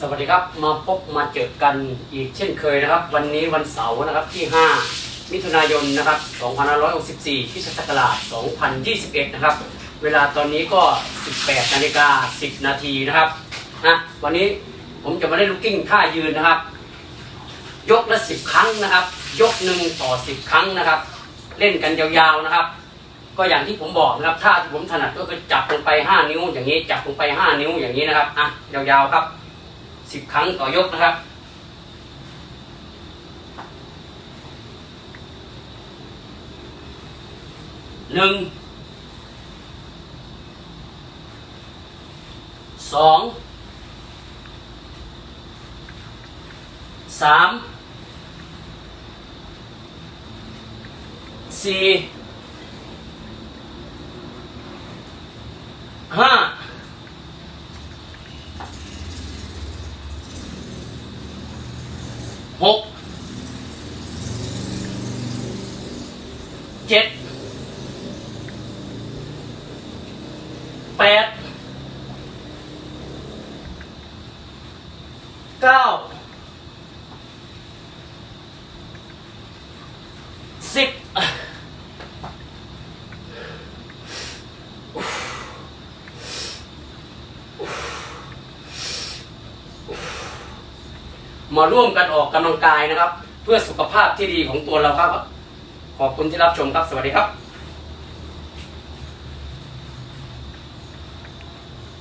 สวัสดีครับมาพบมาเจอกันอีกเช่นเคยนะครับ วันนี้วันเสาร์นะครับที่ 5 มิถุนายนนะครับ2564คริสตศักราช2021 นะครับ เวลาตอนนี้ก็ 18นาฬิกา10 นาทีนะครับนะวันนี้ผมจะมาได้ลูกกิ้งท่ายืนนะครับ ยกละ 10 ครั้งนะครับ ยกหนึ่งต่อ 10 ครั้งนะครับ เล่นกันยาวๆนะครับ ก็อย่างที่ผมบอกนะครับท่าที่ผมถนัดก็คือจับลงไป 5 นิ้วอย่างนี้จับลงไป 5 นิ้วอย่างนี้นะครับอะยาวๆครับ สิบครั้งต่อยกนะครับ หนึ่ง สอง สาม สี่ ห้า หกเจ็ดแปดเก้าสิบ มาร่วมกันออกกำลังกายนะครับ เพื่อสุขภาพที่ดีของตัวเราครับ ขอบคุณที่รับชมครับ สวัสดีครับ